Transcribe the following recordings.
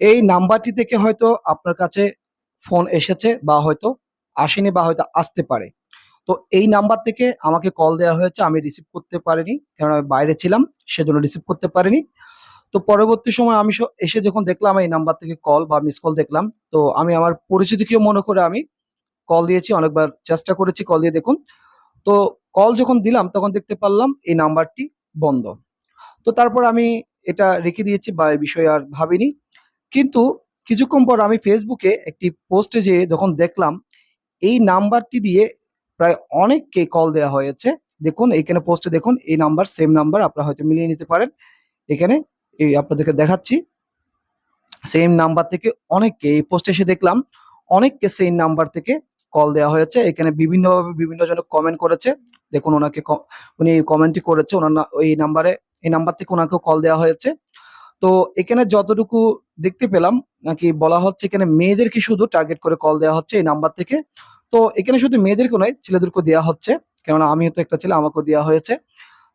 এই নাম্বারটি থেকে হয়তো আপনার কাছে ফোন এসেছে বা হয়তো আসেনি বা হয়তো আসতে পারে। তো এই নাম্বার থেকে আমাকে কল দেওয়া হয়েছে, আমি রিসিভ করতে পারিনি কারণ আমি বাইরে ছিলাম, সেজন্য রিসিভ করতে পারিনি। তো পরবর্তী সময় আমি এসে যখন দেখলাম এই নাম্বার থেকে কল বা মিস কল দেখলাম, তো আমি আমার পরিচিতিকেও মনে করে আমি কল দিয়েছি, অনেকবার চেষ্টা করেছি কল দিয়ে দেখুন। তো কল যখন দিলাম, তখন দেখতে পারলাম এই নাম্বারটি বন্ধ। তো তারপর আমি এটা রেখে দিয়েছি বা এই বিষয়ে আর ভাবিনি। কিন্তু কিছুক্ষণ পর আমি ফেসবুকে একটি পোস্টে যেয়ে যখন দেখলাম, এই নাম্বারটি দিয়ে প্রায় অনেককে কল দেওয়া হয়েছে। দেখুন এখানে পোস্টে দেখুন, এই নাম্বার সেম নাম্বার আপনারা হয়তো মিলিয়ে নিতে পারেন। এখানে এই আপনাদেরকে দেখাচ্ছি। সেম নাম্বার থেকে অনেককে, এই পোস্টে এসে দেখলাম, অনেককে সেই নাম্বার থেকে কল দেওয়া হয়েছে। এখানে বিভিন্নভাবে বিভিন্ন জন কমেন্ট করেছে। দেখুন, ওনাকে উনি কমেন্টই করেছে, ওনার এই নাম্বারে এই নাম্বার থেকে ওনাকেও কল দেওয়া হয়েছে। তো এখানে যতটুকু দেখতে পেলাম, নাকি বলা হচ্ছে এখানে মেয়েদেরকে শুধু টার্গেট করে কল দেওয়া হচ্ছে এই নাম্বার থেকে। তো এখানে শুধু মেয়েদেরকে নয়, ছেলেদেরকেও দেওয়া হচ্ছে। কেননা আমিও তো একটা ছেলে, আমাকেও দেওয়া হয়েছে।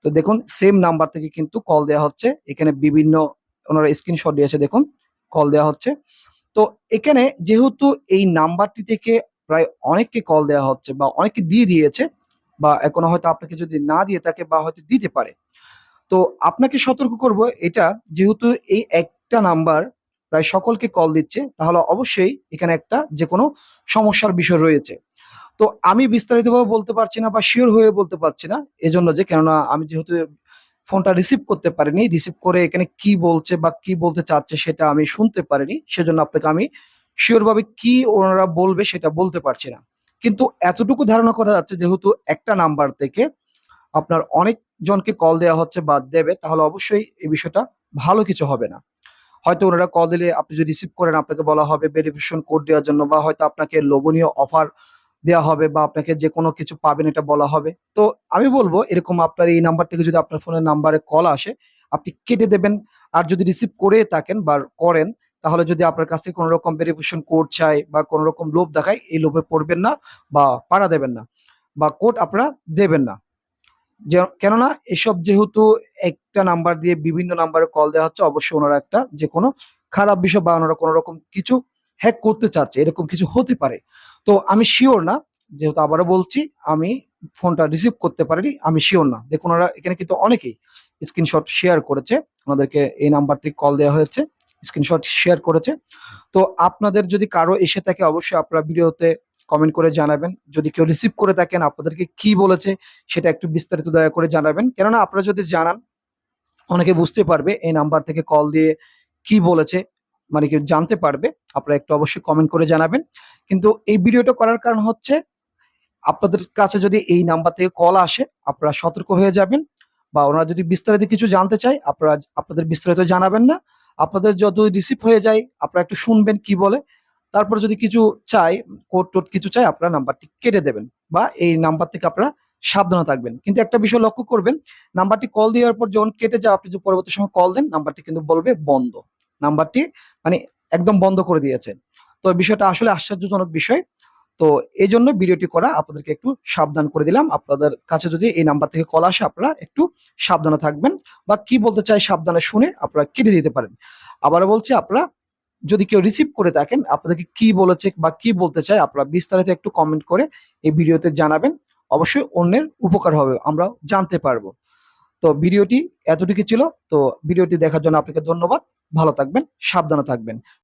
তো দেখুন সেম নাম্বার থেকে কিন্তু কল দেওয়া হচ্ছে। এখানে বিভিন্ন ওনারা স্ক্রিনশট দিয়েছে, দেখুন কল দেওয়া হচ্ছে। তো এখানে যেহেতু এই নাম্বারটি থেকে প্রায় অনেককে কল দেওয়া হচ্ছে বা অনেককে দিয়ে দিয়েছে, বা এখনও হয়তো আপনাকে যদি না দিয়ে থাকে বা হয়তো দিতে পারে তো আপনাকে সতর্ক করব, এটা যেহেতু এই একটা নাম্বার প্রায় সকলকে কল দিচ্ছে, তাহলে অবশ্যই এখানে একটা যে কোনো সমস্যার বিষয় রয়েছে। তো আমি বিস্তারিতভাবে বলতে পারছি না বা শিওর হয়ে বলতে পারছি না, এজন্য যে কেননা আমি যেহেতু ফোনটা রিসিভ করতে পারিনি রিসিভ করে এখানে কি বলছে বা কি বলতে চাচ্ছে সেটা আমি শুনতে পারিনি, সেজন্য আপনাকে আমি শিওর ভাবে কি ওনারা বলবে সেটা বলতে পারছি না। কিন্তু এতটুকু ধারণা করা যাচ্ছে যেহেতু একটা নাম্বার থেকে আপনার অনেক জনকে কল দেওয়া হচ্ছে বা দেবে, তাহলে অবশ্যই এই বিষয়টা ভালো কিছু হবে না। হয়তো ওনারা কল দিলে আপনি যদি রিসিভ করেন, আপনাকে বলা হবে ভেরিফিকেশন কোড দেওয়ার জন্য বা হয়তো আপনাকে লোভনীয় অফার দেওয়া হবে বা আপনাকে যে কোনো কিছু পাবেন এটা বলা হবে। তো আমি বলব, এরকম আপনার এই নাম্বার থেকে যদি আপনার ফোনের নাম্বারে কল আসে, আপনি কেটে দেবেন। আর যদি রিসিভ করে থাকেন বা করেন, তাহলে যদি আপনার কাছ থেকে কোনো রকম ভেরিফিকেশন কোড চাই বা কোনো রকম লোভ দেখায়, এই লোভে পড়বেন না বা পাড়া দেবেন না বা কোড আপনারা দেবেন না। কেননা এসব যেহেতু একটা নাম্বার দিয়ে বিভিন্ন নাম্বারে কল দেওয়া হচ্ছে, অবশ্যই ওনারা একটা যে কোনো খারাপ বিষয় বা ওনারা কোনো রকম কিছু হ্যাক করতে চাচ্ছে, এরকম কিছু হতে পারে। তো আমি শিওর না, যেহেতু আবারও বলছি, আমি ফোনটা রিসিভ করতে পারিনি, আমি শিওর না। দেখুন ওনারা এখানে কিন্তু অনেকেই স্ক্রিনশট শেয়ার করেছে, ওনাদেরকে এই নাম্বার থেকে কল দেওয়া হয়েছে স্ক্রিনশট শেয়ার করেছে। তো আপনাদের যদি কারও এসে থাকে, অবশ্যই আপনারা ভিডিওতে কমেন্ট করে জানাবেন। যদি কেউ রিসিভ করে থাকেন, আপনাদেরকে কি বলেছে, সেটা একটু বিস্তারিত দয়া করে জানাবেন। কেননা আপনারা যদি জানান, অনেকে বুঝতে পারবে এই নাম্বার থেকে কল দিয়ে কি বলেছে মানে কি জানতে পারবে, আপনারা একটু অবশ্যই কমেন্ট করে জানাবেন। কিন্তু এই ভিডিওটা করার কারণ হচ্ছে, আপনাদের কাছে যদি এই নাম্বার থেকে কল আসে, আপনারা সতর্ক হয়ে যাবেন বা ওনারা যদি বিস্তারিত কিছু জানতে চায়, আপনারা, আপনাদের বিস্তারিত জানাবেন না। আপনাদের যত রিসিভ হয়ে যায়, আপনারা একটু শুনবেন কি বলে তারপর যদি কিছু চাই কোড টোট কিছু চাই, আপনারা নাম্বারটি কেটে দেবেন বা এই নাম্বার থেকে আপনারা সাবধানে থাকবেন। কিন্তু একটা বিষয় লক্ষ্য করবেন, নাম্বারটি কল দেওয়ার পর যখন কেটে যায়, আপনি যদি পরবর্তী সময় কল দেন, নাম্বারটি কিন্তু বলবে বন্ধ। নাম্বারটি মানে একদম বন্ধ করে দিয়েছে। তো বিষয়টা আসলে আশ্চর্যজনক বিষয়। তো এই জন্য ভিডিওটি করা আপনাদেরকে একটু সাবধান করে দিলাম। আপনাদের কাছে যদি এই নাম্বার থেকে কল আসে, আপনারা একটু সাবধানে থাকবেন বা কি বলতে চাই সাবধানে শুনে আপনারা কেটে দিতে পারেন। আবারও বলছি, আপনারা যদি কেউ রিসিভ করে থাকেন, আপনাদেরকে কি বলেছে বা কি বলতে চায়, আপনারা বিস্তারিত একটু কমেন্ট করে এই ভিডিওতে জানাবেন। অবশ্যই অন্যের উপকার হবে, আমরা জানতে পারব। তো ভিডিওটি এতটুকু ছিল। তো ভিডিওটি দেখার জন্য আপনাকে ধন্যবাদ। ভালো থাকবেন, সাবধানে থাকবেন।